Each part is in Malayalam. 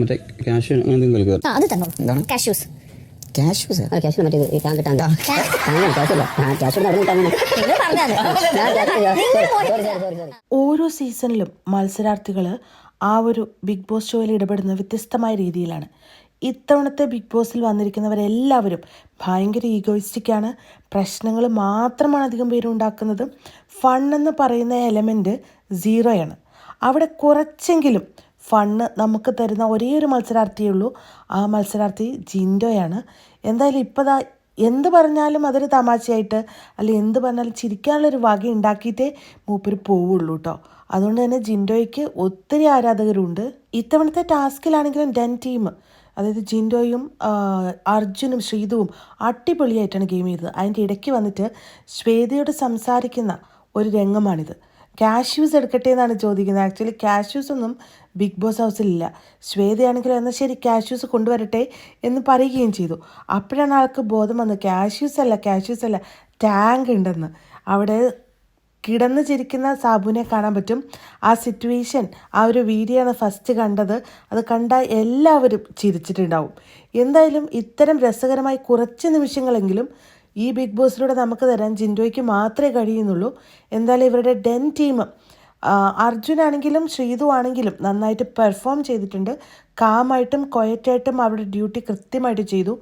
മറ്റേ ക്യാഷ് അങ്ങനെ എന്തെങ്കിലും ആ അത് തന്നോ. എന്താണ്? കാഷ്യൂസ് കാഷ്യൂസ് ആ ക്യാഷ് മറ്റേ ഈ ടാങ്ക് ടാങ്ക് ടാങ്ക് ക്യാഷില്ല ക്യാഷ് അവിടെ ടാങ്ക് നിങ്ങൾ പറഞ്ഞത്. ഓരോ സീസണിലും മത്സരാർത്ഥികൾ ആ ഒരു ബിഗ് ബോസ് ഷോയിൽ ഇടപെടുന്ന വ്യത്യസ്തമായ രീതിയിലാണ്. ഇത്തവണത്തെ ബിഗ് ബോസിൽ വന്നിരിക്കുന്നവരെല്ലാവരും ഭയങ്കര ഈഗോയിസ്റ്റിക് ആണ്. പ്രശ്നങ്ങൾ മാത്രമാണ് അധികം പേരും ഉണ്ടാക്കുന്നത്. ഫൺ എന്ന് പറയുന്ന എലമെന്റ് സീറോയാണ് അവിടെ കുറച്ചെങ്കിലും ഫണ്ണ് നമുക്ക് തരുന്ന ഒരേ ഒരു മത്സരാർത്ഥിയേ ഉള്ളൂ. ആ മത്സരാർത്ഥി ജിൻഡോയാണ്. എന്തായാലും ഇപ്പോൾ ദാ എന്ത് പറഞ്ഞാലും അതൊരു തമാശയായിട്ട് അല്ലെങ്കിൽ എന്ത് പറഞ്ഞാലും ചിരിക്കാനുള്ളൊരു വക ഉണ്ടാക്കിയിട്ടേ മൂപ്പര് പോവുള്ളൂ കേട്ടോ അതുകൊണ്ട് തന്നെ ജിൻഡോയ്ക്ക് ഒത്തിരി ആരാധകരുണ്ട്. ഇത്തവണത്തെ ടാസ്കിലാണെങ്കിലും ഡെൻ ടീം അതായത് ജിൻഡോയും അർജുനും ശ്രീതുവും അടിപൊളിയായിട്ടാണ് ഗെയിം ചെയ്തത്. അതിന്റെ ഇടയ്ക്ക് വന്നിട്ട് ശ്വേതയോട് സംസാരിക്കുന്ന ഒരു രംഗമാണിത്. കാഷ്യൂസ് എടുക്കട്ടെ എന്നാണ് ചോദിക്കുന്നത്. ആക്ച്വലി കാഷ്യൂസ് ഒന്നും ബിഗ് ബോസ് ഹൗസിലില്ല ശ്വേതയാണെങ്കിൽ എന്നാൽ ശരി കാഷ്യൂസ് കൊണ്ടുവരട്ടെ എന്ന് പറയുകയും ചെയ്തു. അപ്പോഴാണ് ആൾക്ക് ബോധം വന്നത് കാഷ്യൂസ് അല്ല കാഷ്യൂസ് അല്ല ടാങ്ക് ഉണ്ടെന്ന്. അവിടെ കിടന്ന് ചിരിക്കുന്ന സാബുവിനെ കാണാൻ പറ്റും. ആ സിറ്റുവേഷൻ ആ ഒരു വീഡിയോ ആണ് ഫസ്റ്റ് കണ്ടത്. അത് കണ്ട എല്ലാവരും ചിരിച്ചിട്ടുണ്ടാവും. എന്തായാലും ഇത്തരം രസകരമായി കുറച്ച് നിമിഷങ്ങളെങ്കിലും ഈ ബിഗ് ബോസിലൂടെ നമുക്ക് തരാൻ ജിൻഡോയ്ക്ക് മാത്രമേ കഴിയുന്നുള്ളൂ. എന്തായാലും ഇവരുടെ ഡെൻ ടീം അർജുനാണെങ്കിലും ശ്രീതു ആണെങ്കിലും നന്നായിട്ട് പെർഫോം ചെയ്തിട്ടുണ്ട്. കാമായിട്ടും കൊയറ്റായിട്ടും അവരുടെ ഡ്യൂട്ടി കൃത്യമായിട്ട് ചെയ്തു.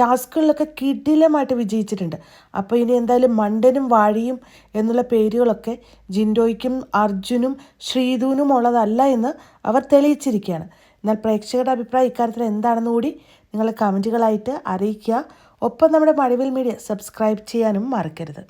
ടാസ്കുകളിലൊക്കെ കിടിലമായിട്ട് വിജയിച്ചിട്ടുണ്ട്. അപ്പോൾ ഇനി എന്തായാലും മണ്ടനും വാഴിയും എന്നുള്ള പേരുകളൊക്കെ ജിൻഡോയ്ക്കും അർജുനും ശ്രീതുവിനും ഉള്ളതല്ല എന്ന് അവർ തെളിയിച്ചിരിക്കുകയാണ്. എന്നാൽ പ്രേക്ഷകരുടെ അഭിപ്രായം ഇക്കാര്യത്തിൽ എന്താണെന്ന് കൂടി നിങ്ങൾ കമന്റുകളായിട്ട് അറിയിക്കുക. ഒപ്പം നമ്മുടെ മഴവിൽ മീഡിയ സബ്സ്ക്രൈബ് ചെയ്യാനും മറക്കരുത്.